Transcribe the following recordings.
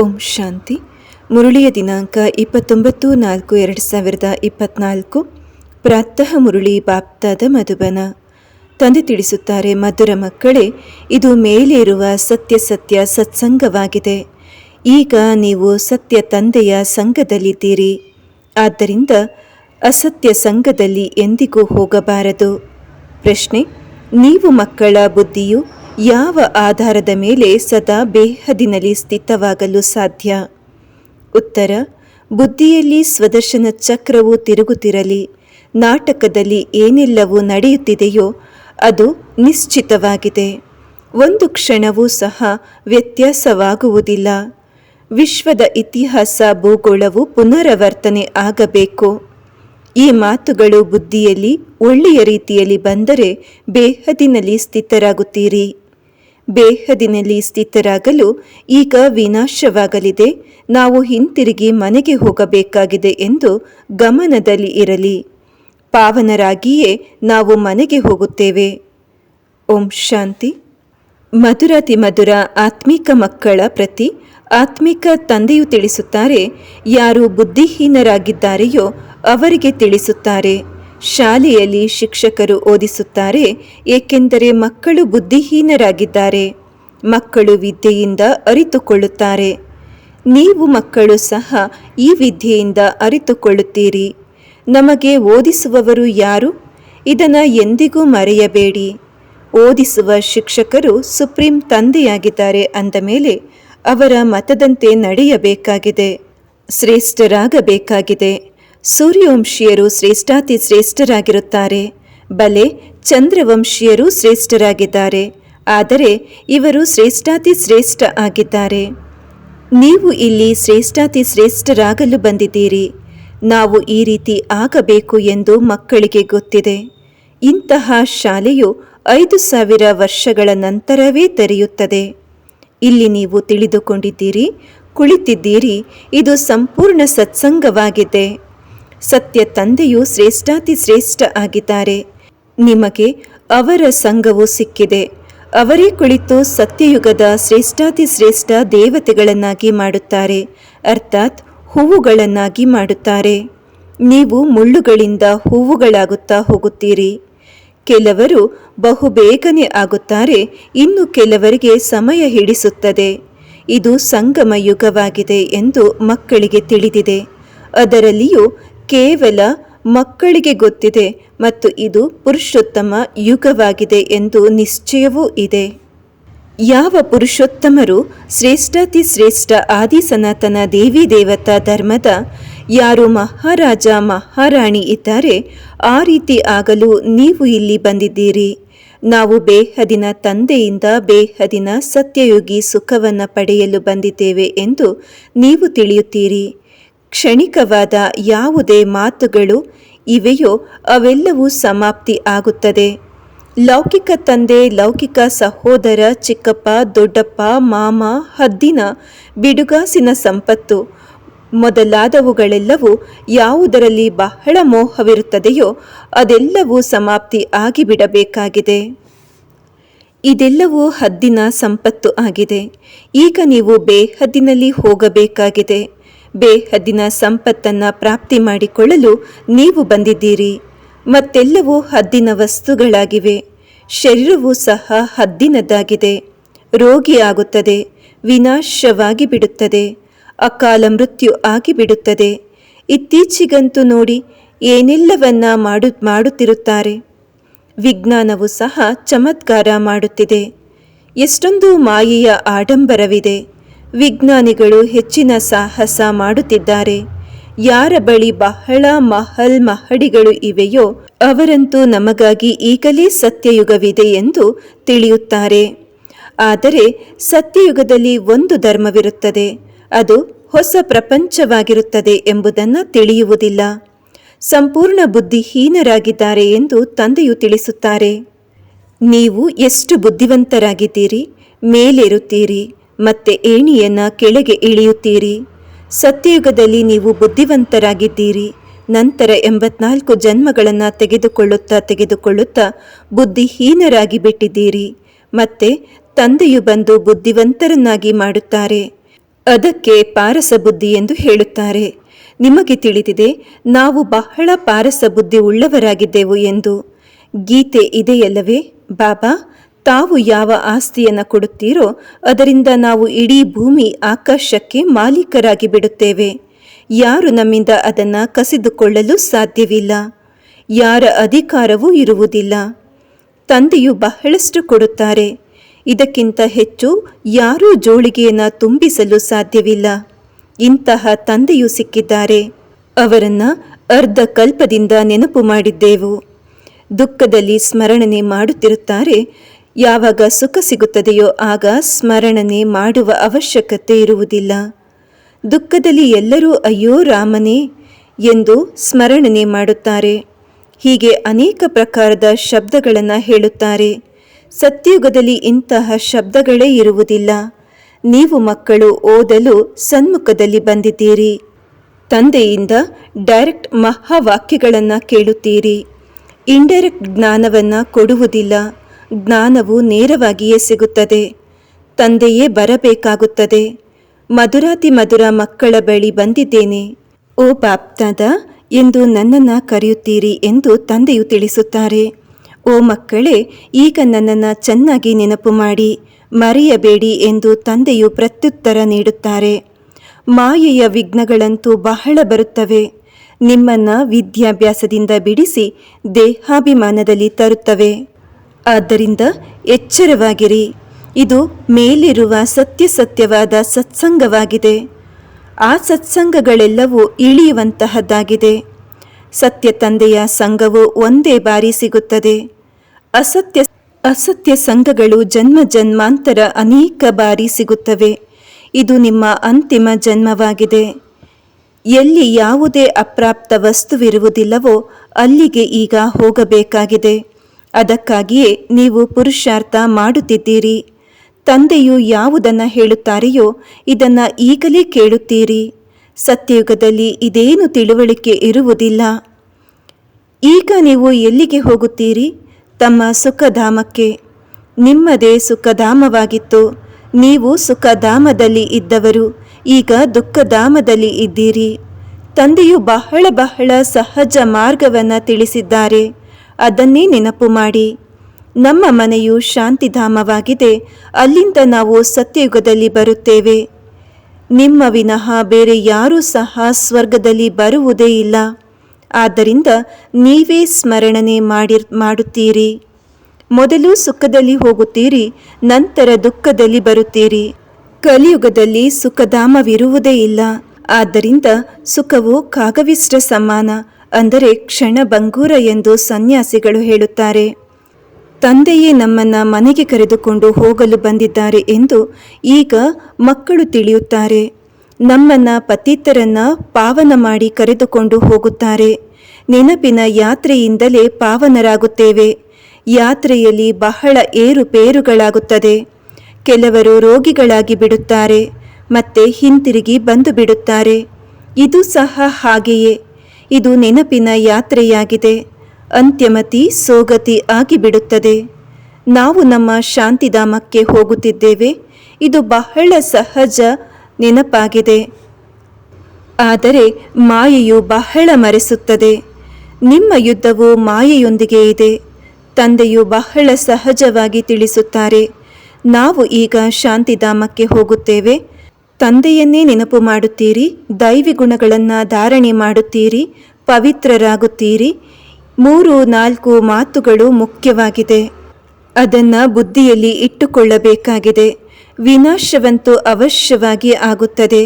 ಓಂ ಶಾಂತಿ. ಮುರುಳಿಯ ದಿನಾಂಕ ಇಪ್ಪತ್ತೊಂಬತ್ತು ನಾಲ್ಕು ಎರಡು ಸಾವಿರದ ಇಪ್ಪತ್ನಾಲ್ಕು. ಪ್ರಾತಃ ಮುರುಳಿ ಬಾಪ್ತಾದ ಮಧುಬನ. ತಂದೆ ತಿಳಿಸುತ್ತಾರೆ, ಮಧುರ ಮಕ್ಕಳೇ, ಇದು ಮೇಲೇರುವ ಸತ್ಯ ಸತ್ಯ ಸತ್ಸಂಗವಾಗಿದೆ. ಈಗ ನೀವು ಸತ್ಯ ತಂದೆಯ ಸಂಘದಲ್ಲಿದ್ದೀರಿ. ಆದ್ದರಿಂದ ಅಸತ್ಯ ಸಂಘದಲ್ಲಿ ಎಂದಿಗೂ ಹೋಗಬಾರದು. ಪ್ರಶ್ನೆ, ನೀವು ಮಕ್ಕಳ ಬುದ್ಧಿಯು ಯಾವ ಆಧಾರದ ಮೇಲೆ ಸದಾ ಬೇಹದಿನಲ್ಲಿ ಸ್ಥಿತವಾಗಲು ಸಾಧ್ಯ? ಉತ್ತರ, ಬುದ್ಧಿಯಲ್ಲಿ ಸ್ವದರ್ಶನ ಚಕ್ರವು ತಿರುಗುತ್ತಿರಲಿ, ನಾಟಕದಲ್ಲಿ ಏನೆಲ್ಲವೂ ನಡೆಯುತ್ತಿದೆಯೋ ಅದು ನಿಶ್ಚಿತವಾಗಿದೆ. ಒಂದು ಕ್ಷಣವೂ ಸಹ ವ್ಯತ್ಯಾಸವಾಗುವುದಿಲ್ಲ. ವಿಶ್ವದ ಇತಿಹಾಸ ಭೂಗೋಳವು ಪುನರಾವರ್ತನೆ ಆಗಬೇಕು. ಈ ಮಾತುಗಳು ಬುದ್ಧಿಯಲ್ಲಿ ಒಳ್ಳೆಯ ರೀತಿಯಲ್ಲಿ ಬಂದರೆ ಬೇಹದಿನಲ್ಲಿ ಸ್ಥಿತರಾಗುತ್ತೀರಿ. ಬೇಹದಿನಲ್ಲಿ ಸ್ಥಿತರಾಗಲು ಈಗ ವಿನಾಶವಾಗಲಿದೆ. ನಾವು ಹಿಂತಿರುಗಿ ಮನೆಗೆ ಹೋಗಬೇಕಾಗಿದೆ ಎಂದು ಗಮನದಲ್ಲಿ ಇರಲಿ. ಪಾವನರಾಗಿಯೇ ನಾವು ಮನೆಗೆ ಹೋಗುತ್ತೇವೆ. ಓಂ ಶಾಂತಿ. ಮಧುರಾತಿ ಮಧುರ ಆತ್ಮಿಕ ಮಕ್ಕಳ ಪ್ರತಿ ಆತ್ಮಿಕ ತಂದೆಯು ತಿಳಿಸುತ್ತಾರೆ, ಯಾರು ಬುದ್ಧಿಹೀನರಾಗಿದ್ದಾರೆಯೋ ಅವರಿಗೆ ತಿಳಿಸುತ್ತಾರೆ. ಶಾಲೆಯಲ್ಲಿ ಶಿಕ್ಷಕರು ಓದಿಸುತ್ತಾರೆ, ಏಕೆಂದರೆ ಮಕ್ಕಳು ಬುದ್ಧಿಹೀನರಾಗಿದ್ದಾರೆ. ಮಕ್ಕಳು ವಿದ್ಯೆಯಿಂದ ಅರಿತುಕೊಳ್ಳುತ್ತಾರೆ. ನೀವು ಮಕ್ಕಳು ಸಹ ಈ ವಿದ್ಯೆಯಿಂದ ಅರಿತುಕೊಳ್ಳುತ್ತೀರಿ. ನಮಗೆ ಓದಿಸುವವರು ಯಾರು? ಇದನ್ನು ಎಂದಿಗೂ ಮರೆಯಬೇಡಿ. ಓದಿಸುವ ಶಿಕ್ಷಕರು ಸುಪ್ರೀಂ ತಂದೆಯಾಗಿದ್ದಾರೆ ಅಂದ ಮೇಲೆ ಅವರ ಮತದಂತೆ ನಡೆಯಬೇಕಾಗಿದೆ. ಶ್ರೇಷ್ಠರಾಗಬೇಕಾಗಿದೆ. ಸೂರ್ಯವಂಶೀಯರು ಶ್ರೇಷ್ಠಾತಿ ಶ್ರೇಷ್ಠರಾಗಿರುತ್ತಾರೆ. ಬಲೆ ಚಂದ್ರವಂಶೀಯರು ಶ್ರೇಷ್ಠರಾಗಿದ್ದಾರೆ. ಆದರೆ ಇವರು ಶ್ರೇಷ್ಠಾತಿ ಶ್ರೇಷ್ಠ ಆಗಿದ್ದಾರೆ. ನೀವು ಇಲ್ಲಿ ಶ್ರೇಷ್ಠಾತಿ ಶ್ರೇಷ್ಠರಾಗಲು ಬಂದಿದ್ದೀರಿ. ನಾವು ಈ ರೀತಿ ಆಗಬೇಕು ಎಂದು ಮಕ್ಕಳಿಗೆ ಗೊತ್ತಿದೆ. ಇಂತಹ ಶಾಲೆಯು ಐದು ಸಾವಿರ ವರ್ಷಗಳ ನಂತರವೇ ತೆರೆಯುತ್ತದೆ. ಇಲ್ಲಿ ನೀವು ತಿಳಿದುಕೊಂಡಿದ್ದೀರಿ, ಕುಳಿತಿದ್ದೀರಿ, ಇದು ಸಂಪೂರ್ಣ ಸತ್ಸಂಗವಾಗಿದೆ. ಸತ್ಯ ತಂದೆಯು ಶ್ರೇಷ್ಠಾತಿ ಶ್ರೇಷ್ಠ ಆಗಿದ್ದಾರೆ. ನಿಮಗೆ ಅವರ ಸಂಘವು ಸಿಕ್ಕಿದೆ. ಅವರೇ ಕುಳಿತು ಸತ್ಯಯುಗದ ಶ್ರೇಷ್ಠಾತಿ ಶ್ರೇಷ್ಠ ದೇವತೆಗಳನ್ನಾಗಿ ಮಾಡುತ್ತಾರೆ. ಅರ್ಥಾತ್ ಹೂವುಗಳನ್ನಾಗಿ ಮಾಡುತ್ತಾರೆ. ನೀವು ಮುಳ್ಳುಗಳಿಂದ ಹೂವುಗಳಾಗುತ್ತಾ ಹೋಗುತ್ತೀರಿ. ಕೆಲವರು ಬಹುಬೇಗನೆ ಆಗುತ್ತಾರೆ. ಇನ್ನು ಕೆಲವರಿಗೆ ಸಮಯ ಹಿಡಿಸುತ್ತದೆ. ಇದು ಸಂಗಮ ಯುಗವಾಗಿದೆ ಎಂದು ಮಕ್ಕಳಿಗೆ ತಿಳಿದಿದೆ. ಅದರಲ್ಲಿಯೂ ಕೇವಲ ಮಕ್ಕಳಿಗೆ ಗೊತ್ತಿದೆ ಮತ್ತು ಇದು ಪುರುಷೋತ್ತಮ ಯುಗವಾಗಿದೆ ಎಂದು ನಿಶ್ಚಯವೂ ಇದೆ. ಯಾವ ಪುರುಷೋತ್ತಮರು ಶ್ರೇಷ್ಠಾತಿ ಶ್ರೇಷ್ಠ ಆದಿ ಸನಾತನ ದೇವಿ ದೇವತಾ ಧರ್ಮದ, ಯಾರು ಮಹಾರಾಜ ಮಹಾರಾಣಿ ಇದ್ದಾರೆ, ಆ ರೀತಿ ಆಗಲು ನೀವು ಇಲ್ಲಿ ಬಂದಿದ್ದೀರಿ. ನಾವು ಬೇಹದಿನ ತಂದೆಯಿಂದ ಬೇಹದಿನ ಸತ್ಯಯುಗಿ ಸುಖವನ್ನು ಪಡೆಯಲು ಬಂದಿದ್ದೇವೆ ಎಂದು ನೀವು ತಿಳಿಯುತ್ತೀರಿ. ಕ್ಷಣಿಕವಾದ ಯಾವುದೇ ಮಾತುಗಳು ಇವೆಯೋ ಅವೆಲ್ಲವೂ ಸಮಾಪ್ತಿ ಆಗುತ್ತದೆ. ಲೌಕಿಕ ತಂದೆ, ಲೌಕಿಕ ಸಹೋದರ, ಚಿಕ್ಕಪ್ಪ, ದೊಡ್ಡಪ್ಪ, ಮಾಮ, ಹದ್ದಿನ, ಬಿಡುಗಾಸಿನ ಸಂಪತ್ತು ಮೊದಲಾದವುಗಳೆಲ್ಲವೂ ಯಾವುದರಲ್ಲಿ ಬಹಳ ಮೋಹವಿರುತ್ತದೆಯೋ ಅದೆಲ್ಲವೂ ಸಮಾಪ್ತಿ ಆಗಿಬಿಡಬೇಕಾಗಿದೆ. ಇದೆಲ್ಲವೂ ಹದ್ದಿನ ಸಂಪತ್ತು ಆಗಿದೆ. ಈಗ ನೀವು ಬೇಹದ್ದಿನಲ್ಲಿ ಹೋಗಬೇಕಾಗಿದೆ. ಬೇಹದ್ದಿನ ಸಂಪತ್ತನ್ನು ಪ್ರಾಪ್ತಿ ಮಾಡಿಕೊಳ್ಳಲು ನೀವು ಬಂದಿದ್ದೀರಿ. ಮತ್ತೆಲ್ಲವೂ ಹದ್ದಿನ ವಸ್ತುಗಳಾಗಿವೆ. ಶರೀರವೂ ಸಹ ಹದ್ದಿನದ್ದಾಗಿದೆ. ರೋಗಿಯಾಗುತ್ತದೆ ವಿನಾಶವಾಗಿ ಬಿಡುತ್ತದೆ, ಅಕಾಲ ಮೃತ್ಯು ಆಗಿಬಿಡುತ್ತದೆ ಇತ್ತೀಚೆಗಂತೂ ನೋಡಿ ಏನೆಲ್ಲವನ್ನ ಮಾಡು, ಮಾಡುತ್ತಿರುತ್ತಾರೆ. ವಿಜ್ಞಾನವು ಸಹ ಚಮತ್ಕಾರ ಮಾಡುತ್ತಿದೆ. ಎಷ್ಟೊಂದು ಮಾಯೆಯ ಆಡಂಬರವಿದೆ. ವಿಜ್ಞಾನಿಗಳು ಹೆಚ್ಚಿನ ಸಾಹಸ ಮಾಡುತ್ತಿದ್ದಾರೆ. ಯಾರ ಬಳಿ ಬಹಳ ಮಹಲ್ ಮಹಡಿಗಳು ಇವೆಯೋ, ಅವರಂತೂ ನಮಗಾಗಿ ಈಗಲೇ ಸತ್ಯಯುಗವಿದೆ ಎಂದು ತಿಳಿಯುತ್ತಾರೆ. ಆದರೆ ಸತ್ಯಯುಗದಲ್ಲಿ ಒಂದು ಧರ್ಮವಿರುತ್ತದೆ. ಅದು ಹೊಸ ಪ್ರಪಂಚವಾಗಿರುತ್ತದೆ ಎಂಬುದನ್ನು ತಿಳಿಯುವುದಿಲ್ಲ. ಸಂಪೂರ್ಣ ಬುದ್ಧಿಹೀನರಾಗಿದ್ದಾರೆ ಎಂದು ತಂದೆಯು ತಿಳಿಸುತ್ತಾರೆ. ನೀವು ಎಷ್ಟು ಬುದ್ಧಿವಂತರಾಗಿದ್ದೀರಿ, ಮೇಲೇರುತ್ತೀರಿ. ಮತ್ತೆ ಏಣಿಯನ್ನ ಕೆಳಗೆ ಇಳಿಯುತ್ತೀರಿ. ಸತ್ಯಯುಗದಲ್ಲಿ ನೀವು ಬುದ್ಧಿವಂತರಾಗಿದ್ದೀರಿ. ನಂತರ ಎಂಬತ್ನಾಲ್ಕು ಜನ್ಮಗಳನ್ನು ತೆಗೆದುಕೊಳ್ಳುತ್ತಾ ತೆಗೆದುಕೊಳ್ಳುತ್ತಾ ಬುದ್ಧಿಹೀನರಾಗಿ ಬಿಟ್ಟಿದ್ದೀರಿ. ಮತ್ತೆ ತಂದೆಯು ಬಂದು ಬುದ್ಧಿವಂತರನ್ನಾಗಿ ಮಾಡುತ್ತಾರೆ. ಅದಕ್ಕೆ ಪಾರಸ ಬುದ್ಧಿ ಎಂದು ಹೇಳುತ್ತಾರೆ. ನಿಮಗೆ ತಿಳಿದಿದೆ, ನಾವು ಬಹಳ ಪಾರಸ ಬುದ್ಧಿ ಉಳ್ಳವರಾಗಿದ್ದೆವು ಎಂದು. ಗೀತೆ ಇದೆಯಲ್ಲವೇ? ಬಾಬಾ ತಾವು ಯಾವ ಆಸ್ತಿಯನ್ನು ಕೊಡುತ್ತೀರೋ ಅದರಿಂದ ನಾವು ಇಡೀ ಭೂಮಿ ಆಕಾಶಕ್ಕೆ ಮಾಲೀಕರಾಗಿ ಬಿಡುತ್ತೇವೆ. ಯಾರು ನಮ್ಮಿಂದ ಅದನ್ನು ಕಸಿದುಕೊಳ್ಳಲು ಸಾಧ್ಯವಿಲ್ಲ. ಯಾರ ಅಧಿಕಾರವೂ ಇರುವುದಿಲ್ಲ. ತಂದೆಯು ಬಹಳಷ್ಟು ಕೊಡುತ್ತಾರೆ. ಇದಕ್ಕಿಂತ ಹೆಚ್ಚು ಯಾರೂ ಜೋಳಿಗೆಯನ್ನು ತುಂಬಿಸಲು ಸಾಧ್ಯವಿಲ್ಲ. ಇಂತಹ ತಂದೆಯು ಸಿಕ್ಕಿದ್ದಾರೆ. ಅವರನ್ನು ಅರ್ಧ ಕಲ್ಪದಿಂದ ನೆನಪು ಮಾಡಿದ್ದೆವು. ದುಃಖದಲ್ಲಿ ಸ್ಮರಣನೆ ಮಾಡುತ್ತಿರುತ್ತಾರೆ. ಯಾವಾಗ ಸುಖ ಸಿಗುತ್ತದೆಯೋ ಆಗ ಸ್ಮರಣನೆ ಮಾಡುವ ಅವಶ್ಯಕತೆ ಇರುವುದಿಲ್ಲ. ದುಃಖದಲ್ಲಿ ಎಲ್ಲರೂ ಅಯ್ಯೋ ರಾಮನೇ ಎಂದು ಸ್ಮರಣನೆ ಮಾಡುತ್ತಾರೆ. ಹೀಗೆ ಅನೇಕ ಪ್ರಕಾರದ ಶಬ್ದಗಳನ್ನು ಹೇಳುತ್ತಾರೆ. ಸತ್ಯುಗದಲ್ಲಿ ಇಂತಹ ಶಬ್ದಗಳೇ ಇರುವುದಿಲ್ಲ. ನೀವು ಮಕ್ಕಳು ಓದಲು ಸನ್ಮುಖದಲ್ಲಿ ಬಂದಿದ್ದೀರಿ. ತಂದೆಯಿಂದ ಡೈರೆಕ್ಟ್ ಮಹಾವಾಕ್ಯಗಳನ್ನು ಕೇಳುತ್ತೀರಿ. ಇಂಡೈರೆಕ್ಟ್ ಜ್ಞಾನವನ್ನು ಕೊಡುವುದಿಲ್ಲ. ಜ್ಞಾನವು ನೇರವಾಗಿಯೇ ಸಿಗುತ್ತದೆ. ತಂದೆಯೇ ಬರಬೇಕಾಗುತ್ತದೆ. ಮಧುರಾತಿ ಮಧುರ ಮಕ್ಕಳ ಬಳಿ ಬಂದಿದ್ದೇನೆ. ಓ ಬಾಪ್ತಾದ ಎಂದು ನನ್ನನ್ನು ಕರೆಯುತ್ತೀರಿ ಎಂದು ತಂದೆಯು ತಿಳಿಸುತ್ತಾರೆ. ಓ ಮಕ್ಕಳೇ, ಈಗ ನನ್ನನ್ನು ಚೆನ್ನಾಗಿ ನೆನಪು ಮಾಡಿ, ಮರೆಯಬೇಡಿ ಎಂದು ತಂದೆಯು ಪ್ರತ್ಯುತ್ತರ ನೀಡುತ್ತಾರೆ. ಮಾಯೆಯ ವಿಘ್ನಗಳಂತೂ ಬಹಳ ಬರುತ್ತವೆ. ನಿಮ್ಮನ್ನ ವಿದ್ಯಾಭ್ಯಾಸದಿಂದ ಬಿಡಿಸಿ ದೇಹಾಭಿಮಾನದಲ್ಲಿ ತರುತ್ತವೆ. ಆದ್ದರಿಂದ ಎಚ್ಚರವಾಗಿರಿ. ಇದು ಮೇಲಿರುವ ಸತ್ಯಸತ್ಯವಾದ ಸತ್ಸಂಗವಾಗಿದೆ. ಆ ಸತ್ಸಂಗಗಳೆಲ್ಲವೂ ಇಳಿಯುವಂತಹದ್ದಾಗಿದೆ. ಸತ್ಯ ತಂದೆಯ ಸಂಘವು ಒಂದೇ ಬಾರಿ ಸಿಗುತ್ತದೆ. ಅಸತ್ಯ ಅಸತ್ಯ ಸಂಘಗಳು ಜನ್ಮ ಜನ್ಮಾಂತರ ಅನೇಕ ಬಾರಿ ಸಿಗುತ್ತವೆ. ಇದು ನಿಮ್ಮ ಅಂತಿಮ ಜನ್ಮವಾಗಿದೆ. ಎಲ್ಲಿ ಯಾವುದೇ ಅಪ್ರಾಪ್ತ ವಸ್ತುವಿರುವುದಿಲ್ಲವೋ ಅಲ್ಲಿಗೆ ಈಗ ಹೋಗಬೇಕಾಗಿದೆ. ಅದಕ್ಕಾಗಿಯೇ ನೀವು ಪುರುಷಾರ್ಥ ಮಾಡುತ್ತಿದ್ದೀರಿ. ತಂದೆಯು ಯಾವುದನ್ನು ಹೇಳುತ್ತಾರೆಯೋ ಇದನ್ನು ಈಗಲೇ ಕೇಳುತ್ತೀರಿ. ಸತ್ಯಯುಗದಲ್ಲಿ ಇದೇನು ತಿಳುವಳಿಕೆ ಇರುವುದಿಲ್ಲ. ಈಗ ನೀವು ಎಲ್ಲಿಗೆ ಹೋಗುತ್ತೀರಿ? ತಮ್ಮ ಸುಖಧಾಮಕ್ಕೆ. ನಿಮ್ಮದೇ ಸುಖಧಾಮವಾಗಿತ್ತು. ನೀವು ಸುಖಧಾಮದಲ್ಲಿ ಇದ್ದವರು, ಈಗ ದುಃಖಧಾಮದಲ್ಲಿ ಇದ್ದೀರಿ. ತಂದೆಯು ಬಹಳ ಬಹಳ ಸಹಜ ಮಾರ್ಗವನ್ನು ತಿಳಿಸಿದ್ದಾರೆ. ಅದನ್ನೇ ನೆನಪು ಮಾಡಿ. ನಮ್ಮ ಮನೆಯು ಶಾಂತಿಧಾಮವಾಗಿದೆ. ಅಲ್ಲಿಂದ ನಾವು ಸತ್ಯಯುಗದಲ್ಲಿ ಬರುತ್ತೇವೆ. ನಿಮ್ಮ ವಿನಃ ಬೇರೆ ಯಾರೂ ಸಹ ಸ್ವರ್ಗದಲ್ಲಿ ಬರುವುದೇ ಇಲ್ಲ. ಆದ್ದರಿಂದ ನೀವೇ ಸ್ಮರಣನೆ ಮಾಡಿ, ಮಾಡುತ್ತೀರಿ. ಮೊದಲು ಸುಖದಲ್ಲಿ ಹೋಗುತ್ತೀರಿ, ನಂತರ ದುಃಖದಲ್ಲಿ ಬರುತ್ತೀರಿ. ಕಲಿಯುಗದಲ್ಲಿ ಸುಖಧಾಮವಿರುವುದೇ ಇಲ್ಲ. ಆದ್ದರಿಂದ ಸುಖವು ಕಾಗವಿಷ್ಟ ಸಮಾನ. ಅಂದರೆ ಕ್ಷಣಭಂಗೂರ ಎಂದು ಸನ್ಯಾಸಿಗಳು ಹೇಳುತ್ತಾರೆ. ತಂದೆಯೇ ನಮ್ಮನ್ನ ಮನೆಗೆ ಕರೆದುಕೊಂಡು ಹೋಗಲು ಬಂದಿದ್ದಾರೆ ಎಂದು ಈಗ ಮಕ್ಕಳು ತಿಳಿಯುತ್ತಾರೆ. ನಮ್ಮನ್ನ ಪತಿತರನ್ನ ಪಾವನ ಮಾಡಿ ಕರೆದುಕೊಂಡು ಹೋಗುತ್ತಾರೆ. ನೆನಪಿನ ಯಾತ್ರೆಯಿಂದಲೇ ಪಾವನರಾಗುತ್ತೇವೆ. ಯಾತ್ರೆಯಲ್ಲಿ ಬಹಳ ಏರುಪೇರುಗಳಾಗುತ್ತದೆ ಕೆಲವರು ರೋಗಿಗಳಾಗಿ ಬಿಡುತ್ತಾರೆ, ಮತ್ತೆ ಹಿಂತಿರುಗಿ ಬಂದು ಬಿಡುತ್ತಾರೆ. ಇದು ಸಹ ಹಾಗೆಯೇ. ಇದು ನೆನಪಿನ ಯಾತ್ರೆಯಾಗಿದೆ. ಅಂತ್ಯಮತಿ ಸೋಗತಿ ಆಗಿಬಿಡುತ್ತದೆ. ನಾವು ನಮ್ಮ ಶಾಂತಿಧಾಮಕ್ಕೆ ಹೋಗುತ್ತಿದ್ದೇವೆ. ಇದು ಬಹಳ ಸಹಜ ನೆನಪಾಗಿದೆ. ಆದರೆ ಮಾಯೆಯು ಬಹಳ ಮರೆಸುತ್ತದೆ. ನಿಮ್ಮ ಯುದ್ಧವು ಮಾಯೆಯೊಂದಿಗೆ ಇದೆ. ತಂದೆಯು ಬಹಳ ಸಹಜವಾಗಿ ತಿಳಿಸುತ್ತಾರೆ. ನಾವು ಈಗ ಶಾಂತಿಧಾಮಕ್ಕೆ ಹೋಗುತ್ತೇವೆ. ತಂದೆಯನ್ನೇ ನೆನಪು ಮಾಡುತ್ತೀರಿ ದೈವಿ ಗುಣಗಳನ್ನು ಧಾರಣೆ ಮಾಡುತ್ತೀರಿ, ಪವಿತ್ರರಾಗುತ್ತೀರಿ. ಮೂರು ನಾಲ್ಕು ಮಾತುಗಳು ಮುಖ್ಯವಾಗಿದೆ. ಅದನ್ನು ಬುದ್ಧಿಯಲ್ಲಿ ಇಟ್ಟುಕೊಳ್ಳಬೇಕಾಗಿದೆ. ವಿನಾಶವಂತೂ ಅವಶ್ಯವಾಗಿ ಆಗುತ್ತದೆ.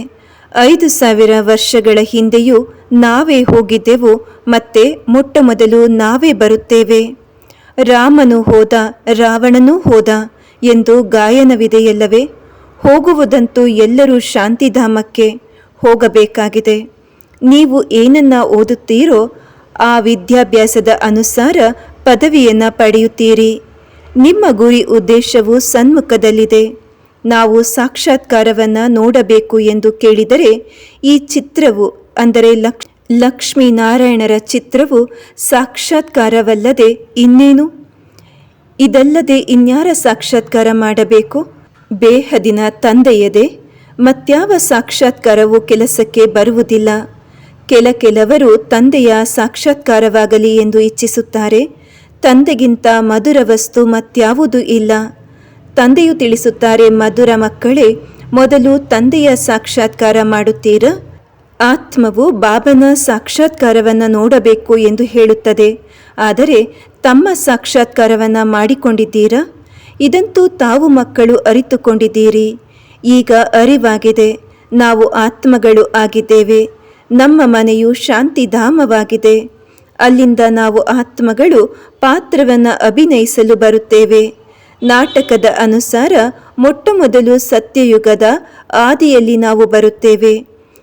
ಐದು ಸಾವಿರ ವರ್ಷಗಳ ಹಿಂದೆಯೂ ನಾವೇ ಹೋಗಿದ್ದೆವು, ಮತ್ತೆ ಮೊಟ್ಟಮೊದಲು ನಾವೇ ಬರುತ್ತೇವೆ. ರಾಮನು ಹೋದ, ರಾವಣನೂ ಹೋದ ಎಂದು ಗಾಯನವಿದೆಯಲ್ಲವೇ? ಹೋಗುವುದಂತೂ ಎಲ್ಲರೂ ಶಾಂತಿಧಾಮಕ್ಕೆ ಹೋಗಬೇಕಾಗಿದೆ. ನೀವು ಏನನ್ನ ಓದುತ್ತೀರೋ ಆ ವಿದ್ಯಾಭ್ಯಾಸದ ಅನುಸಾರ ಪದವಿಯನ್ನು ಪಡೆಯುತ್ತೀರಿ. ನಿಮ್ಮ ಗುರಿ ಉದ್ದೇಶವು ಸನ್ಮುಖದಲ್ಲಿದೆ. ನಾವು ಸಾಕ್ಷಾತ್ಕಾರವನ್ನು ನೋಡಬೇಕು ಎಂದು ಕೇಳಿದರೆ ಈ ಚಿತ್ರವು, ಅಂದರೆ ಲಕ್ಷ್ ಲಕ್ಷ್ಮೀನಾರಾಯಣರ ಚಿತ್ರವು ಸಾಕ್ಷಾತ್ಕಾರವಲ್ಲದೆ ಇನ್ನೇನು? ಇದಲ್ಲದೆ ಇನ್ಯಾರ ಸಾಕ್ಷಾತ್ಕಾರ ಮಾಡಬೇಕು? ಬೇಹದಿನ ತಂದೆಯದೆ, ಮತ್ಯಾವ ಸಾಕ್ಷಾತ್ಕಾರವು ಕೆಲಸಕ್ಕೆ ಬರುವುದಿಲ್ಲ. ಕೆಲ ಕೆಲವರು ತಂದೆಯ ಸಾಕ್ಷಾತ್ಕಾರವಾಗಲಿ ಎಂದು ಇಚ್ಛಿಸುತ್ತಾರೆ. ತಂದೆಗಿಂತ ಮಧುರ ವಸ್ತು ಮತ್ಯಾವುದೂ ಇಲ್ಲ. ತಂದೆಯು ತಿಳಿಸುತ್ತಾರೆ, ಮಧುರ ಮಕ್ಕಳೇ, ಮೊದಲು ತಂದೆಯ ಸಾಕ್ಷಾತ್ಕಾರ ಮಾಡುತ್ತೀರಾ? ಆತ್ಮವು ಬಾಬನ ಸಾಕ್ಷಾತ್ಕಾರವನ್ನು ನೋಡಬೇಕು ಎಂದು ಹೇಳುತ್ತದೆ. ಆದರೆ ತಮ್ಮ ಸಾಕ್ಷಾತ್ಕಾರವನ್ನು ಮಾಡಿಕೊಂಡಿದ್ದೀರಾ? ಇದಂತೂ ತಾವು ಮಕ್ಕಳು ಅರಿತುಕೊಂಡಿದ್ದೀರಿ. ಈಗ ಅರಿವಾಗಿದೆ. ನಾವು ಆತ್ಮಗಳು ಆಗಿದ್ದೇವೆ. ನಮ್ಮ ಮನೆಯು ಶಾಂತಿಧಾಮವಾಗಿದೆ. ಅಲ್ಲಿಂದ ನಾವು ಆತ್ಮಗಳು ಪಾತ್ರವನ್ನು ಅಭಿನಯಿಸಲು ಬರುತ್ತೇವೆ. ನಾಟಕದ ಅನುಸಾರ ಮೊಟ್ಟಮೊದಲು ಸತ್ಯಯುಗದ ಆದಿಯಲ್ಲಿ ನಾವು ಬರುತ್ತೇವೆ.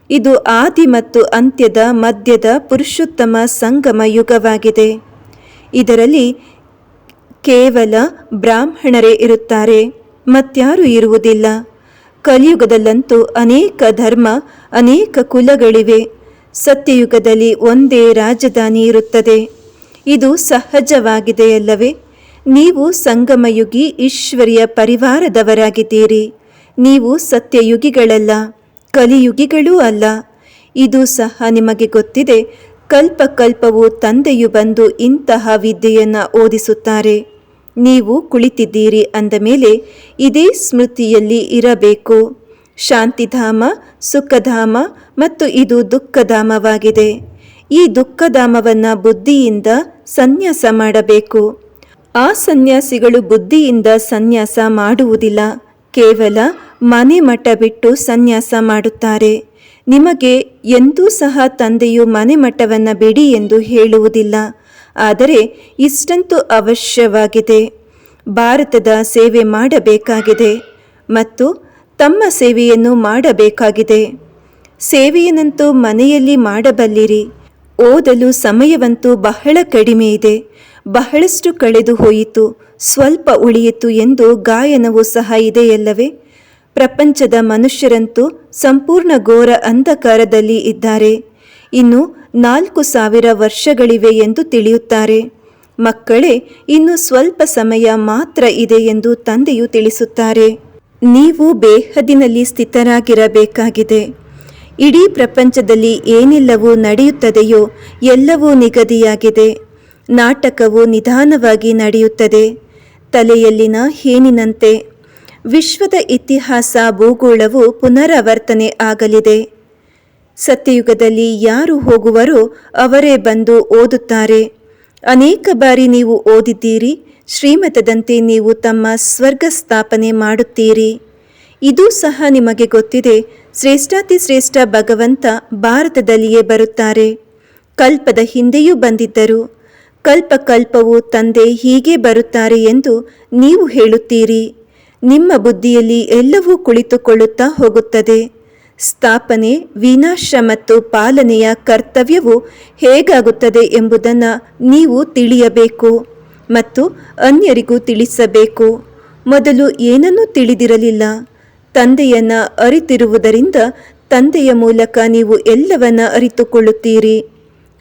ಇದು ಆದಿ ಮತ್ತು ಅಂತ್ಯದ ಮಧ್ಯದ ಪುರುಷೋತ್ತಮ ಸಂಗಮ ಯುಗವಾಗಿದೆ. ಇದರಲ್ಲಿ ಕೇವಲ ಬ್ರಾಹ್ಮಣರೇ ಇರುತ್ತಾರೆ ಮತ್ಯಾರು ಇರುವುದಿಲ್ಲ. ಕಲಿಯುಗದಲ್ಲಂತೂ ಅನೇಕ ಧರ್ಮ, ಅನೇಕ ಕುಲಗಳಿವೆ. ಸತ್ಯಯುಗದಲ್ಲಿ ಒಂದೇ ರಾಜಧಾನಿ ಇರುತ್ತದೆ. ಇದು ಸಹಜವಾಗಿದೆಯಲ್ಲವೇ? ನೀವು ಸಂಗಮಯುಗಿ ಈಶ್ವರಿಯ ಪರಿವಾರದವರಾಗಿದ್ದೀರಿ. ನೀವು ಸತ್ಯಯುಗಿಗಳಲ್ಲ, ಕಲಿಯುಗಿಗಳೂ ಅಲ್ಲ. ಇದು ಸಹ ನಿಮಗೆ ಗೊತ್ತಿದೆ ಕಲ್ಪ ಕಲ್ಪವು ತಂದೆಯು ಬಂದು ಇಂತಹ ವಿದ್ಯೆಯನ್ನು ಓದಿಸುತ್ತಾರೆ. ನೀವು ಕುಳಿತಿದ್ದೀರಿ ಅಂದ ಮೇಲೆ ಇದೇ ಸ್ಮೃತಿಯಲ್ಲಿ ಇರಬೇಕು. ಶಾಂತಿಧಾಮ, ಸುಖಧಾಮ ಮತ್ತು ಇದು ದುಃಖಧಾಮವಾಗಿದೆ. ಈ ದುಃಖಧಾಮವನ್ನು ಬುದ್ಧಿಯಿಂದ ಸನ್ಯಾಸ ಮಾಡಬೇಕು. ಆ ಸನ್ಯಾಸಿಗಳು ಬುದ್ಧಿಯಿಂದ ಸನ್ಯಾಸ ಮಾಡುವುದಿಲ್ಲ. ಕೇವಲ ಮನೆ ಮಠ ಬಿಟ್ಟು ಸನ್ಯಾಸ ಮಾಡುತ್ತಾರೆ. ನಿಮಗೆ ಎಂದೂ ಸಹ ತಂದೆಯು ಮನೆ ಮಠವನ್ನು ಬಿಡಿ ಎಂದು ಹೇಳುವುದಿಲ್ಲ. ಆದರೆ ಇಷ್ಟಂತೂ ಅವಶ್ಯವಾಗಿದೆ. ಭಾರತದ ಸೇವೆ ಮಾಡಬೇಕಾಗಿದೆ ಮತ್ತು ತಮ್ಮ ಸೇವೆಯನ್ನು ಮಾಡಬೇಕಾಗಿದೆ. ಸೇವೆಯನ್ನಂತೂ ಮನೆಯಲ್ಲಿ ಮಾಡಬಲ್ಲಿರಿ. ಓದಲು ಸಮಯವಂತೂ ಬಹಳ ಕಡಿಮೆ ಇದೆ. ಬಹಳಷ್ಟು ಕಳೆದು ಹೋಯಿತು. ಸ್ವಲ್ಪ ಉಳಿಯಿತು ಎಂದು ಗಾಯನವೂ ಸಹ ಇದೆಯಲ್ಲವೇ? ಪ್ರಪಂಚದ ಮನುಷ್ಯರಂತೂ ಸಂಪೂರ್ಣ ಘೋರ ಅಂಧಕಾರದಲ್ಲಿ ಇದ್ದಾರೆ. ಇನ್ನು ನಾಲ್ಕು ಸಾವಿರ ವರ್ಷಗಳಿವೆ ಎಂದು ತಿಳಿಯುತ್ತಾರೆ. ಮಕ್ಕಳೇ, ಇನ್ನು ಸ್ವಲ್ಪ ಸಮಯ ಮಾತ್ರ ಇದೆ ಎಂದು ತಂದೆಯು ತಿಳಿಸುತ್ತಾರೆ. ನೀವು ಬೇಹದಿನಲ್ಲಿ ಸ್ಥಿತರಾಗಿರಬೇಕಾಗಿದೆ. ಇಡೀ ಪ್ರಪಂಚದಲ್ಲಿ ಏನೆಲ್ಲವೂ ನಡೆಯುತ್ತದೆಯೋ ಎಲ್ಲವೂ ನಿಗದಿಯಾಗಿದೆ. ನಾಟಕವು ನಿಧಾನವಾಗಿ ನಡೆಯುತ್ತದೆ. ತಲೆಯಲ್ಲಿನ ಹೇನಿನಂತೆ ವಿಶ್ವದ ಇತಿಹಾಸ ಭೂಗೋಳವು ಪುನರಾವರ್ತನೆ ಆಗಲಿದೆ. ಸತ್ಯಯುಗದಲ್ಲಿ ಯಾರು ಹೋಗುವರೋ ಅವರೇ ಬಂದು ಓದುತ್ತಾರೆ. ಅನೇಕ ಬಾರಿ ನೀವು ಓದಿದ್ದೀರಿ, ಶ್ರೀಮತದಂತೆ ನೀವು ತಮ್ಮ ಸ್ವರ್ಗ ಸ್ಥಾಪನೆ ಮಾಡುತ್ತೀರಿ. ಇದು ಸಹ ನಿಮಗೆ ಗೊತ್ತಿದೆ, ಶ್ರೇಷ್ಠಾತಿ ಶ್ರೇಷ್ಠ ಭಗವಂತ ಭಾರತದಲ್ಲಿಯೇ ಬರುತ್ತಾರೆ. ಕಲ್ಪದ ಹಿಂದೆಯೂ ಬಂದಿದ್ದರು. ಕಲ್ಪ ಕಲ್ಪವು ತಂದೆ ಹೀಗೆ ಬರುತ್ತಾರೆ ಎಂದು ನೀವು ಹೇಳುತ್ತೀರಿ. ನಿಮ್ಮ ಬುದ್ಧಿಯಲ್ಲಿ ಎಲ್ಲವೂ ಕುಳಿತುಕೊಳ್ಳುತ್ತಾ ಹೋಗುತ್ತದೆ. ಸ್ಥಾಪನೆ, ವಿನಾಶ ಮತ್ತು ಪಾಲನೆಯ ಕರ್ತವ್ಯವು ಹೇಗಾಗುತ್ತದೆ ಎಂಬುದನ್ನು ನೀವು ತಿಳಿಯಬೇಕು ಮತ್ತು ಅನ್ಯರಿಗೂ ತಿಳಿಸಬೇಕು. ಮೊದಲು ಏನನ್ನೂ ತಿಳಿದಿರಲಿಲ್ಲ. ತಂದೆಯನ್ನು ಅರಿತಿರುವುದರಿಂದ ತಂದೆಯ ಮೂಲಕ ನೀವು ಎಲ್ಲವನ್ನ ಅರಿತುಕೊಳ್ಳುತ್ತೀರಿ.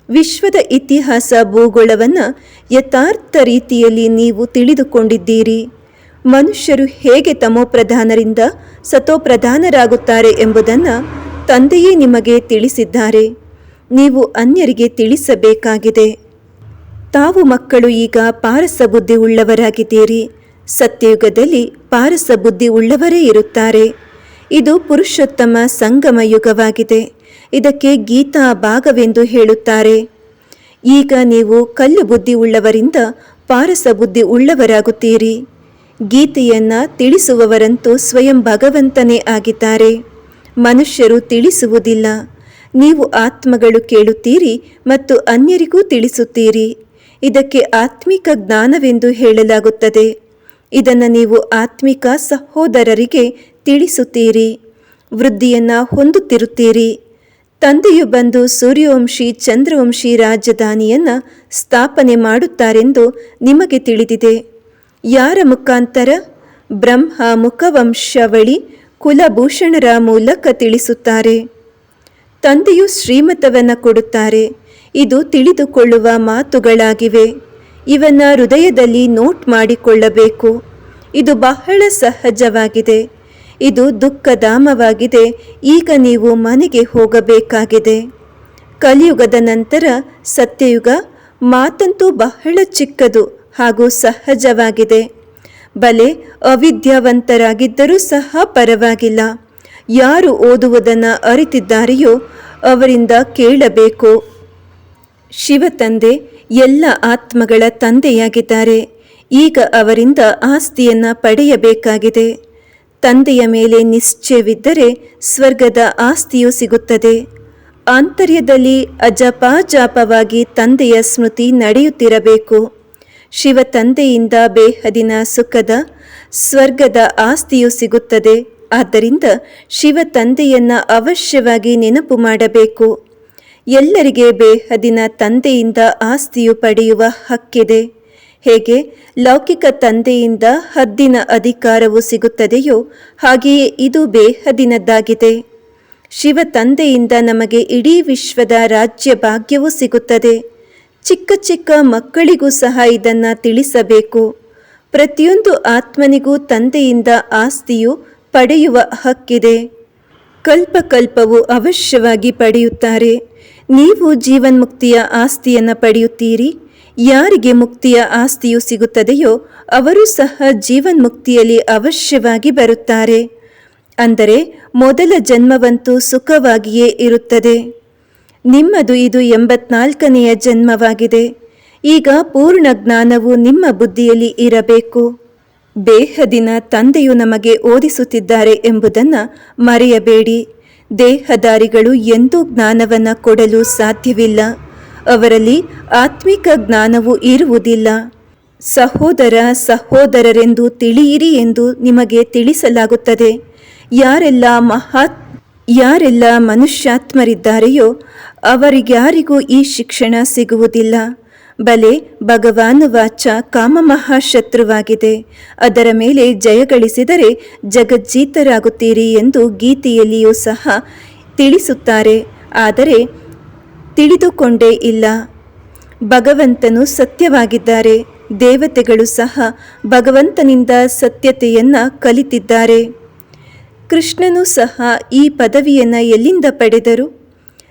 ವಿಶ್ವದ ಇತಿಹಾಸ ಭೂಗೋಳವನ್ನು ಯಥಾರ್ಥ ರೀತಿಯಲ್ಲಿ ನೀವು ತಿಳಿದುಕೊಂಡಿದ್ದೀರಿ. ಮನುಷ್ಯರು ಹೇಗೆ ತಮೋಪ್ರಧಾನರಿಂದ ಸತೋಪ್ರಧಾನರಾಗುತ್ತಾರೆ ಎಂಬುದನ್ನು ತಂದೆಯೇ ನಿಮಗೆ ತಿಳಿಸಿದ್ದಾರೆ. ನೀವು ಅನ್ಯರಿಗೆ ತಿಳಿಸಬೇಕಾಗಿದೆ. ತಾವು ಮಕ್ಕಳು ಈಗ ಪಾರಸ ಬುದ್ಧಿ ಉಳ್ಳವರಾಗಿದ್ದೀರಿ. ಸತ್ಯಯುಗದಲ್ಲಿ ಪಾರಸ ಬುದ್ಧಿ ಉಳ್ಳವರೇ ಇರುತ್ತಾರೆ. ಇದು ಪುರುಷೋತ್ತಮ ಸಂಗಮ ಯುಗವಾಗಿದೆ. ಇದಕ್ಕೆ ಗೀತಾ ಭಾಗವೆಂದು ಹೇಳುತ್ತಾರೆ. ಈಗ ನೀವು ಕಲ್ಲು ಬುದ್ಧಿ ಉಳ್ಳವರಿಂದ ಪಾರಸ ಬುದ್ಧಿ ಉಳ್ಳವರಾಗುತ್ತೀರಿ. ಗೀತೆಯನ್ನ ತಿಳಿಸುವವರಂತೂ ಸ್ವಯಂ ಭಗವಂತನೇ ಆಗಿದ್ದಾರೆ. ಮನುಷ್ಯರು ತಿಳಿಸುವುದಿಲ್ಲ. ನೀವು ಆತ್ಮಗಳು ಕೇಳುತ್ತೀರಿ ಮತ್ತು ಅನ್ಯರಿಗೂ ತಿಳಿಸುತ್ತೀರಿ. ಇದಕ್ಕೆ ಆತ್ಮಿಕ ಜ್ಞಾನವೆಂದು ಹೇಳಲಾಗುತ್ತದೆ. ಇದನ್ನು ನೀವು ಆತ್ಮಿಕ ಸಹೋದರರಿಗೆ ತಿಳಿಸುತ್ತೀರಿ. ವೃದ್ಧಿಯನ್ನು ಹೊಂದುತ್ತಿರುತ್ತೀರಿ. ತಂದೆಯು ಬಂದು ಸೂರ್ಯವಂಶಿ, ಚಂದ್ರವಂಶಿ ರಾಜಧಾನಿಯನ್ನು ಸ್ಥಾಪನೆ ಮಾಡುತ್ತಾರೆಂದು ನಿಮಗೆ ತಿಳಿದಿದೆ. ಯಾರ ಮುಖಾಂತರ ಬ್ರಹ್ಮ ಮುಖವಂಶವಳಿ ಕುಲಭೂಷಣರ ಮೂಲಕ ತಿಳಿಸುತ್ತಾರೆ. ತಂದೆಯು ಶ್ರೀಮತವನ್ನು ಕೊಡುತ್ತಾರೆ. ಇದು ತಿಳಿದುಕೊಳ್ಳುವ ಮಾತುಗಳಾಗಿವೆ. ಇವನ್ನ ಹೃದಯದಲ್ಲಿ ನೋಟ್ ಮಾಡಿಕೊಳ್ಳಬೇಕು. ಇದು ಬಹಳ ಸಹಜವಾಗಿದೆ. ಇದು ದುಃಖಧಾಮವಾಗಿದೆ. ಈಗ ನೀವು ಮನೆಗೆ ಹೋಗಬೇಕಾಗಿದೆ. ಕಲಿಯುಗದ ನಂತರ ಸತ್ಯಯುಗ ಮಾತಂತೂ ಬಹಳ ಚಿಕ್ಕದು. ಹಾಗೂ ಸಹಜವಾಗಿದೆ. ಬಲೆ ಅವಿದ್ಯಾವಂತರಾಗಿದ್ದರೂ ಸಹ ಪರವಾಗಿಲ್ಲ. ಯಾರು ಓದುವುದನ್ನು ಅರಿತಿದ್ದಾರೆಯೋ ಅವರಿಂದ ಕೇಳಬೇಕು. ಶಿವತಂದೆ ಎಲ್ಲ ಆತ್ಮಗಳ ತಂದೆಯಾಗಿದ್ದಾರೆ. ಈಗ ಅವರಿಂದ ಆಸ್ತಿಯನ್ನು ಪಡೆಯಬೇಕಾಗಿದೆ. ತಂದೆಯ ಮೇಲೆ ನಿಶ್ಚಯವಿದ್ದರೆ ಸ್ವರ್ಗದ ಆಸ್ತಿಯು ಸಿಗುತ್ತದೆ. ಆಂತರ್ಯದಲ್ಲಿ ಅಜಪಾಜಾಪವಾಗಿ ತಂದೆಯ ಸ್ಮೃತಿ ನಡೆಯುತ್ತಿರಬೇಕು. ಶಿವ ತಂದೆಯಿಂದ ಬೇಹದಿನ ಸುಖದ, ಸ್ವರ್ಗದ ಆಸ್ತಿಯು ಸಿಗುತ್ತದೆ. ಆದ್ದರಿಂದ ಶಿವ ತಂದೆಯನ್ನು ಅವಶ್ಯವಾಗಿ ನೆನಪು ಮಾಡಬೇಕು. ಎಲ್ಲರಿಗೆ ಬೇಹದಿನ ತಂದೆಯಿಂದ ಆಸ್ತಿಯು ಪಡೆಯುವ ಹಕ್ಕಿದೆ. ಹೇಗೆ? ಲೌಕಿಕ ತಂದೆಯಿಂದ ಹದ್ದಿನ ಅಧಿಕಾರವು ಸಿಗುತ್ತದೆಯೋ ಹಾಗೆಯೇ ಇದು ಬೇಹದಿನದ್ದಾಗಿದೆ. ಶಿವ ತಂದೆಯಿಂದ ನಮಗೆ ಇಡೀ ವಿಶ್ವದ ರಾಜ್ಯ ಭಾಗ್ಯವೂ ಸಿಗುತ್ತದೆ. ಚಿಕ್ಕ ಚಿಕ್ಕ ಮಕ್ಕಳಿಗೂ ಸಹ ಇದನ್ನು ತಿಳಿಸಬೇಕು. ಪ್ರತಿಯೊಂದು ಆತ್ಮನಿಗೂ ತಂದೆಯಿಂದ ಆಸ್ತಿಯು ಪಡೆಯುವ ಹಕ್ಕಿದೆ. ಕಲ್ಪಕಲ್ಪವು ಅವಶ್ಯವಾಗಿ ಪಡೆಯುತ್ತಾರೆ. ನೀವು ಜೀವನ್ಮುಕ್ತಿಯ ಆಸ್ತಿಯನ್ನು ಪಡೆಯುತ್ತೀರಿ. ಯಾರಿಗೆ ಮುಕ್ತಿಯ ಆಸ್ತಿಯು ಸಿಗುತ್ತದೆಯೋ ಅವರು ಸಹ ಜೀವನ್ಮುಕ್ತಿಯಲ್ಲಿ ಅವಶ್ಯವಾಗಿ ಬರುತ್ತಾರೆ. ಅಂದರೆ ಮೊದಲ ಜನ್ಮವಂತೂ ಸುಖವಾಗಿಯೇ ಇರುತ್ತದೆ. ನಿಮ್ಮದು ಇದು ಎಂಬತ್ನಾಲ್ಕನೆಯ ಜನ್ಮವಾಗಿದೆ. ಈಗ ಪೂರ್ಣ ಜ್ಞಾನವು ನಿಮ್ಮ ಬುದ್ಧಿಯಲ್ಲಿ ಇರಬೇಕು. ದೇಹದಿನ ತಂದೆಯು ನಮಗೆ ಓದಿಸುತ್ತಿದ್ದಾರೆ ಎಂಬುದನ್ನು ಮರೆಯಬೇಡಿ. ದೇಹದಾರಿಗಳು ಎಂದೂ ಜ್ಞಾನವನ್ನು ಕೊಡಲು ಸಾಧ್ಯವಿಲ್ಲ. ಅವರಲ್ಲಿ ಆತ್ಮಿಕ ಜ್ಞಾನವು ಇರುವುದಿಲ್ಲ. ಸಹೋದರ ಸಹೋದರರೆಂದು ತಿಳಿಯಿರಿ ಎಂದು ನಿಮಗೆ ತಿಳಿಸಲಾಗುತ್ತದೆ. ಯಾರೆಲ್ಲ ಮಹಾತ್ ಯಾರೆಲ್ಲ ಮನುಷ್ಯಾತ್ಮರಿದ್ದಾರೆಯೋ ಅವರಿಗ್ಯಾರಿಗೂ ಈ ಶಿಕ್ಷಣ ಸಿಗುವುದಿಲ್ಲ. ಬಲೆ ಭಗವಾನ್ ವಾಚ ಕಾಮಮಹಾಶತ್ರುವಾಗಿದೆ ಅದರ ಮೇಲೆ ಜಯಗಳಿಸಿದರೆ ಜಗಜ್ಜೀತರಾಗುತ್ತೀರಿ ಎಂದು ಗೀತೆಯಲ್ಲಿಯೂ ಸಹ ತಿಳಿಸುತ್ತಾರೆ. ಆದರೆ ತಿಳಿದುಕೊಂಡೇ ಇಲ್ಲ. ಭಗವಂತನು ಸತ್ಯವಾಗಿದ್ದಾರೆ. ದೇವತೆಗಳು ಸಹ ಭಗವಂತನಿಂದ ಸತ್ಯತೆಯನ್ನು ಕಲಿತಿದ್ದಾರೆ. ಕೃಷ್ಣನು ಸಹ ಈ ಪದವಿಯನ್ನು ಎಲ್ಲಿಂದ ಪಡೆದರು?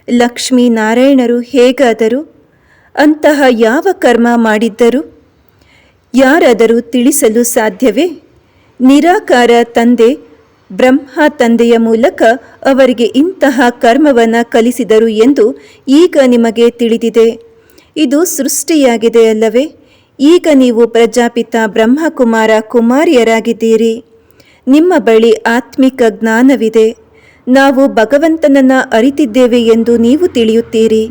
ಲಕ್ಷ್ಮೀನಾರಾಯಣರು ಹೇಗಾದರು? ಅಂತಹ ಯಾವ ಕರ್ಮ ಮಾಡಿದ್ದರು? ಯಾರಾದರೂ ತಿಳಿಸಲು ಸಾಧ್ಯವೇ? ನಿರಾಕಾರ ತಂದೆ, ಬ್ರಹ್ಮ ತಂದೆಯ ಮೂಲಕ ಅವರಿಗೆ ಇಂತಹ ಕರ್ಮವನ್ನು ಕಲಿಸಿದರು ಎಂದು ಈಗ ನಿಮಗೆ ತಿಳಿದಿದೆ. ಇದು ಸೃಷ್ಟಿಯಾಗಿದೆ ಅಲ್ಲವೇ? ಈಗ ನೀವು ಪ್ರಜಾಪಿತ ಬ್ರಹ್ಮಕುಮಾರ ಕುಮಾರಿಯರಾಗಿದ್ದೀರಿ. ನಿಮ್ಮ ಬಳಿ ಆತ್ಮಿಕ ಜ್ಞಾನವಿದೆ. ನಾವು ಭಗವಂತನನ್ನ ಅರಿತಿದ್ದೇವೆ ಎಂದು ನೀವು ತಿಳಿಯುತ್ತೀರಿ.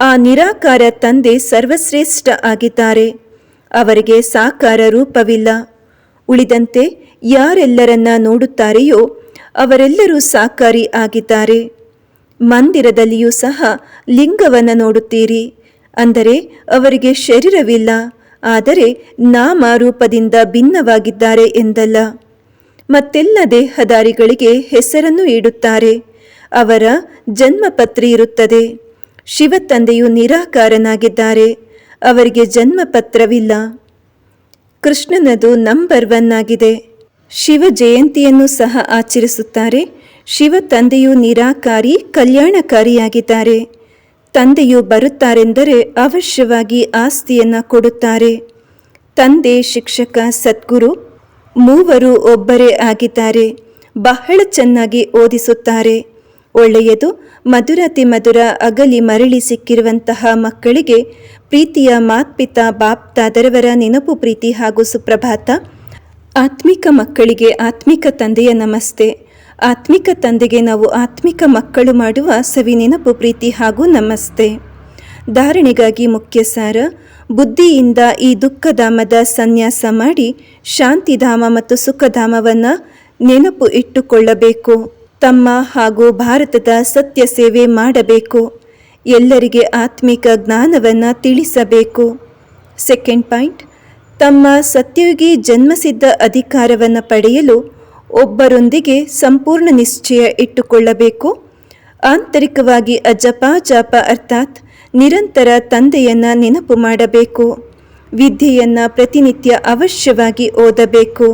ಆ ನಿರಾಕಾರ ತಂದೆ ಸರ್ವಶ್ರೇಷ್ಠ ಆಗಿದ್ದಾರೆ. ಅವರಿಗೆ ಸಾಕಾರ ರೂಪವಿಲ್ಲ. ಉಳಿದಂತೆ ಯಾರೆಲ್ಲರನ್ನ ನೋಡುತ್ತಾರೆಯೋ ಅವರೆಲ್ಲರೂ ಸಾಕಾರಿ ಆಗಿದ್ದಾರೆ. ಮಂದಿರದಲ್ಲಿಯೂ ಸಹ ಲಿಂಗವನ್ನು ನೋಡುತ್ತೀರಿ. ಅಂದರೆ ಅವರಿಗೆ ಶರೀರವಿಲ್ಲ. ಆದರೆ ನಾಮ ರೂಪದಿಂದ ಭಿನ್ನವಾಗಿದ್ದಾರೆ ಎಂದಲ್ಲ. ಮತ್ತೆಲ್ಲ ದೇಹದಾರಿಗಳಿಗೆ ಹೆಸರನ್ನು ಇಡುತ್ತಾರೆ. ಅವರ ಜನ್ಮಪತ್ರಿ ಇರುತ್ತದೆ. ಶಿವ ತಂದೆಯು ನಿರಾಕಾರನಾಗಿದ್ದಾರೆ. ಅವರಿಗೆ ಜನ್ಮಪತ್ರವಿಲ್ಲ. ಕೃಷ್ಣನದು ನಂಬರ್ ಒನ್ ಆಗಿದೆ. ಶಿವ ಜಯಂತಿಯನ್ನು ಸಹ ಆಚರಿಸುತ್ತಾರೆ. ಶಿವ ತಂದೆಯು ನಿರಾಕಾರಿ, ಕಲ್ಯಾಣಕಾರಿಯಾಗಿದ್ದಾರೆ. ತಂದೆಯು ಬರುತ್ತಾರೆಂದರೆ ಅವಶ್ಯವಾಗಿ ಆಸ್ತಿಯನ್ನು ಕೊಡುತ್ತಾರೆ. ತಂದೆ, ಶಿಕ್ಷಕ, ಸದ್ಗುರು ಮೂವರು ಒಬ್ಬರೇ ಆಗಿದ್ದಾರೆ. ಬಹಳ ಚೆನ್ನಾಗಿ ಓದಿಸುತ್ತಾರೆ. ಒಳ್ಳೆಯದು ಮಧುರತಿ ಮಧುರ ಅಗಲಿ ಮರಳಿ ಸಿಕ್ಕಿರುವಂತಹ ಮಕ್ಕಳಿಗೆ ಪ್ರೀತಿಯ ಮಾತ್ಪಿತ ಬಾಪ್ತಾದರವರ ನೆನಪು ಪ್ರೀತಿ ಹಾಗೂ ಸುಪ್ರಭಾತ. ಆತ್ಮಿಕ ಮಕ್ಕಳಿಗೆ ಆತ್ಮಿಕ ತಂದೆಯ ನಮಸ್ತೆ. ಆತ್ಮಿಕ ತಂದೆಗೆ ನಾವು ಆತ್ಮಿಕ ಮಕ್ಕಳು ಮಾಡುವ ಸವಿ ನೆನಪು ಪ್ರೀತಿ ಹಾಗೂ ನಮಸ್ತೆ. ಧಾರಣೆಗಾಗಿ ಮುಖ್ಯ ಸಾರ ಬುದ್ಧಿಯಿಂದ ಈ ದುಃಖಧಾಮದ ಸನ್ಯಾಸ ಮಾಡಿ ಶಾಂತಿಧಾಮ ಮತ್ತು ಸುಖಧಾಮವನ್ನು ನೆನಪು ಇಟ್ಟುಕೊಳ್ಳಬೇಕು. ತಮ್ಮ ಹಾಗೂ ಭಾರತದ ಸತ್ಯ ಸೇವೆ ಮಾಡಬೇಕು. ಎಲ್ಲರಿಗೆ ಆತ್ಮಿಕ ಜ್ಞಾನವನ್ನು ತಿಳಿಸಬೇಕು. ಸೆಕೆಂಡ್ ಪಾಯಿಂಟ್, ತಮ್ಮ ಸತ್ಯಯುಗಿ ಜನ್ಮಸಿದ್ಧ ಅಧಿಕಾರವನ್ನು ಪಡೆಯಲು ಒಬ್ಬರೊಂದಿಗೆ ಸಂಪೂರ್ಣ ನಿಶ್ಚಯ ಇಟ್ಟುಕೊಳ್ಳಬೇಕು. ಆಂತರಿಕವಾಗಿ ಅಜಪ ಜಪ ಅರ್ಥಾತ್ ನಿರಂತರ ತಂದೆಯನ್ನ ನೆನಪು ಮಾಡಬೇಕು. ವಿದ್ಯೆಯನ್ನ ಪ್ರತಿನಿತ್ಯ ಅವಶ್ಯವಾಗಿ ಓದಬೇಕು.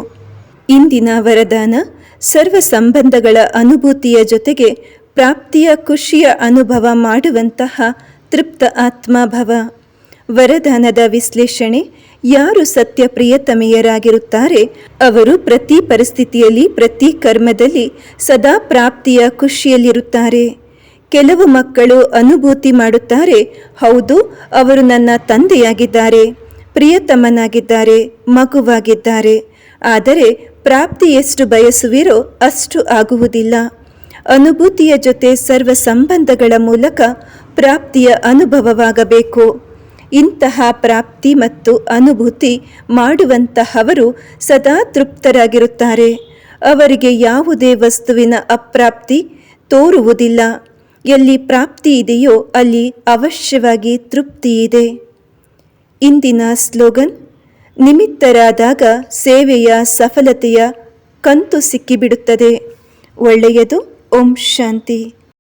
ಇಂದಿನ ವರದಾನ ಸರ್ವ ಸಂಬಂಧಗಳ ಅನುಭೂತಿಯ ಜೊತೆಗೆ ಪ್ರಾಪ್ತಿಯ ಖುಷಿಯ ಅನುಭವ ಮಾಡುವಂತಹ ತೃಪ್ತ ಆತ್ಮಭವ ವರದಾನದ ವಿಶ್ಲೇಷಣೆ ಯಾರು ಸತ್ಯ ಪ್ರಿಯತಮೆಯರಾಗಿರುತ್ತಾರೆ ಅವರು ಪ್ರತಿ ಪರಿಸ್ಥಿತಿಯಲ್ಲಿ ಪ್ರತಿ ಕರ್ಮದಲ್ಲಿ ಸದಾ ಪ್ರಾಪ್ತಿಯ ಖುಷಿಯಲ್ಲಿರುತ್ತಾರೆ. ಕೆಲವು ಮಕ್ಕಳು ಅನುಭೂತಿ ಮಾಡುತ್ತಾರೆ, ಹೌದು, ಅವರು ನನ್ನ ತಂದೆಯಾಗಿದ್ದಾರೆ, ಪ್ರಿಯತಮನಾಗಿದ್ದಾರೆ, ಮಗುವಾಗಿದ್ದಾರೆ, ಆದರೆ ಪ್ರಾಪ್ತಿ ಎಷ್ಟು ಬಯಸುವಿರೋ ಅಷ್ಟು ಆಗುವುದಿಲ್ಲ. ಅನುಭೂತಿಯ ಜೊತೆ ಸರ್ವ ಸಂಬಂಧಗಳ ಮೂಲಕ ಪ್ರಾಪ್ತಿಯ ಅನುಭವವಾಗಬೇಕು. ಇಂತಹ ಪ್ರಾಪ್ತಿ ಮತ್ತು ಅನುಭೂತಿ ಮಾಡುವಂತಹವರು ಸದಾ ತೃಪ್ತರಾಗಿರುತ್ತಾರೆ. ಅವರಿಗೆ ಯಾವುದೇ ವಸ್ತುವಿನ ಅಪ್ರಾಪ್ತಿ ತೋರುವುದಿಲ್ಲ. ಎಲ್ಲಿ ಪ್ರಾಪ್ತಿ ಇದೆಯೋ ಅಲ್ಲಿ ಅವಶ್ಯವಾಗಿ ತೃಪ್ತಿ ಇದೆ. ಇಂದಿನ ಸ್ಲೋಗನ್, ನಿಮಿತ್ತರಾದಾಗ ಸೇವೆಯ ಸಫಲತೆಯ ಕಂತು ಸಿಕ್ಕಿಬಿಡುತ್ತದೆ. ಒಳ್ಳೆಯದು, ಓಂ ಶಾಂತಿ.